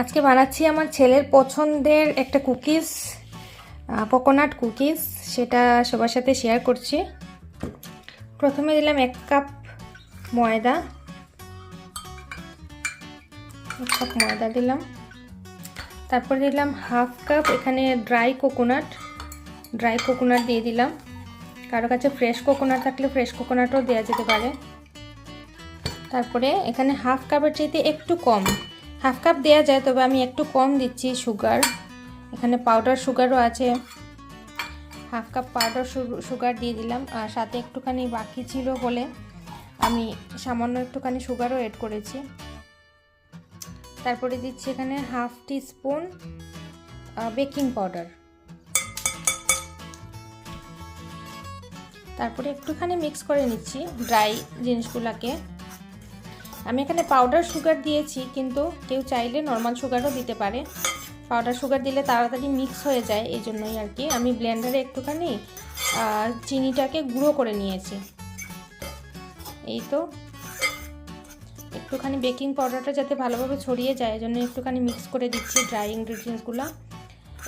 আজকে বানাচ্ছি আমার ছেলের পছন্দের একটা কুকিজ কোকোনাট কুকিজ, সেটা সবার সাথে শেয়ার করছি। প্রথমে দিলাম এক কাপ ময়দা। এক কাপ ময়দা দিলাম। তারপর দিলাম হাফ কাপ এখানে ড্রাই কোকোনাট ড্রাই কোকোনাট দিয়ে দিলাম। কারও কাছে ফ্রেশ কোকোনাট থাকলে ফ্রেশ কোকোনাটও দেওয়া যেতে পারে। তারপরে এখানে হাফ কাপের চাইতে একটু কম। হাফ কাপ দেওয়া যায়, তবে আমি একটু কম দিচ্ছি সুগার। এখানে পাউডার সুগারও আছে। হাফ কাপ পাউডার সুগার দিয়ে দিলাম, আর সাথে একটুখানি বাকি ছিল বলে আমি সামান্য একটুখানি সুগারও এড করেছি। তারপরে দিচ্ছি এখানে half teaspoon baking powder. তারপরে একটুখানি মিক্স করে নিচ্ছি ড্রাই জিনিসগুলোকে। আমি এখানে পাউডার সুগার দিয়েছি, কিন্তু কেউ চাইলে নর্মাল সুগারও দিতে পারে। পাউডার সুগার দিলে তাড়াতাড়ি মিক্স হয়ে যায়, এই জন্যই আর কি। আমি ব্লেন্ডারে একটুখানি চিনিটাকে গুঁড়ো করে নিয়েছি। এই তো। একটুখানি বেকিং পাউডারটা যাতে ভালোভাবে ছড়িয়ে যায়, এই জন্য একটুখানি মিক্স করে দিচ্ছি ড্রাই ইনগ্রিডিয়েন্টসগুলো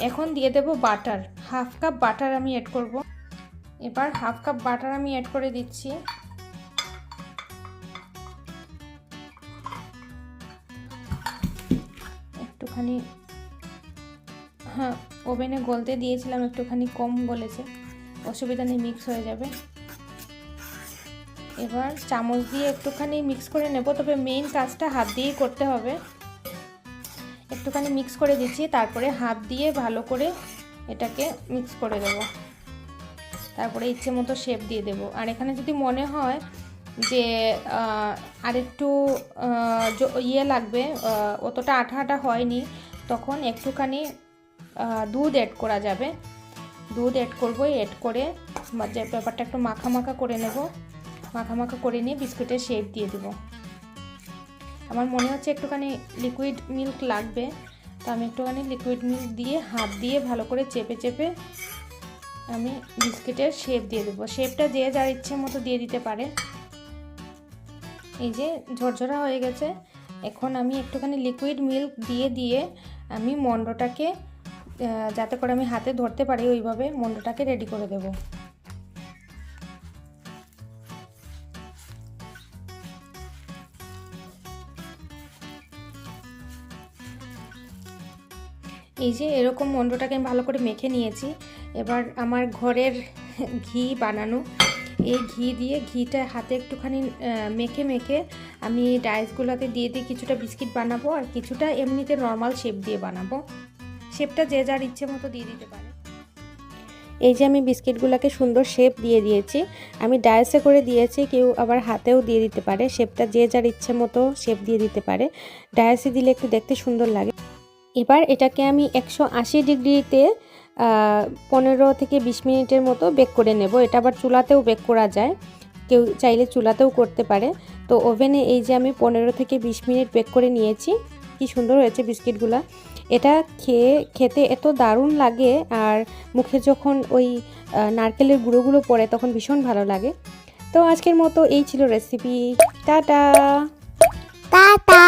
এখন দিয়ে দেবো বাটার হাফ কাপ বাটার আমি অ্যাড করব। এবার হাফ কাপ বাটার আমি অ্যাড করে দিচ্ছি। একটুখানি হ্যাঁ ওভেনে গলতে দিয়েছিলাম, একটুখানি কম গলেছে। অসুবিধা নেই মিক্স হয়ে যাবে। এবার চামচ দিয়ে একটুখানি মিক্স করে নেব, তবে মেইন কাজটা হাত দিয়েই করতে হবে। একটুখানি মিক্স করে দিচ্ছি, তারপরে হাত দিয়ে ভালো করে এটাকে মিক্স করে দেব। তারপরে ইচ্ছে মতো শেপ দিয়ে দেব। আর এখানে যদি মনে হয় যে আরেকটু ইয়ে লাগবে অতটা আঠা আঠা হয়নি, তখন একটুখানি দুধ অ্যাড করা যাবে। দুধ অ্যাড করব অ্যাড করে যে ব্যাপারটা একটু মাখা মাখা করে নেব। মাখা মাখা করে নিয়ে বিস্কুটের শেপ দিয়ে দেব। আমার মনে হচ্ছে একটুখানি লিকুইড মিল্ক লাগবে, তো আমি একটুখানি লিকুইড মিল্ক দিয়ে হাত দিয়ে ভালো করে চেপে চেপে আমি বিস্কিটের শেপ দিয়ে দেবো। শেপটা যে যার ইচ্ছে মতো দিয়ে দিতে পারে। এই যে ঝরঝরা হয়ে গেছে, এখন আমি একটুখানি লিকুইড মিল্ক দিয়ে দিয়ে আমি মন্ডটাকে যাতে করে আমি হাতে ধরতে পারি ওইভাবে মন্ডটাকে রেডি করে দেব। এই যে এরকম মন্ডটাকে আমি ভালো করে মেখে নিয়েছি। এবার আমার ঘরের ঘি বানানো এই ঘি দিয়ে ঘিটা হাতে একটুখানি মেখে মেখে আমি ডাইসগুলোতে দিয়ে দিয়ে কিছুটা বিস্কিট বানাবো আর কিছুটা এমনিতে নর্মাল শেপ দিয়ে বানাবো। শেপটা যে যার ইচ্ছে মতো দিয়ে দিতে পারে। এই যে আমি বিস্কিটগুলোকে সুন্দর শেপ দিয়ে দিয়েছি। আমি ডায়েসে করে দিয়েছি, কেউ আবার হাতেও দিয়ে দিতে পারে। শেপটা যে যার ইচ্ছে মতো শেপ দিয়ে দিতে পারে। ডায়েসে দিলে একটু দেখতে সুন্দর লাগে। এবার এটাকে আমি একশো আশি ডিগ্রিতে পনেরো থেকে বিশ মিনিটের মতো বেক করে নেব। এটা আবার চুলাতেও বেক করা যায়। কেউ চাইলে চুলাতেও করতে পারে। তো ওভেনে এই যে আমি পনেরো থেকে বিশ মিনিট বেক করে নিয়েছি, কি সুন্দর হয়েছে বিস্কিটগুলা। এটা খেয়ে, খেতে এত দারুণ লাগে আর মুখে যখন ওই নারকেলের গুঁড়োগুলো পড়ে তখন ভীষণ ভালো লাগে। তো আজকের মতো এই ছিল রেসিপি। টাটা! টাটা!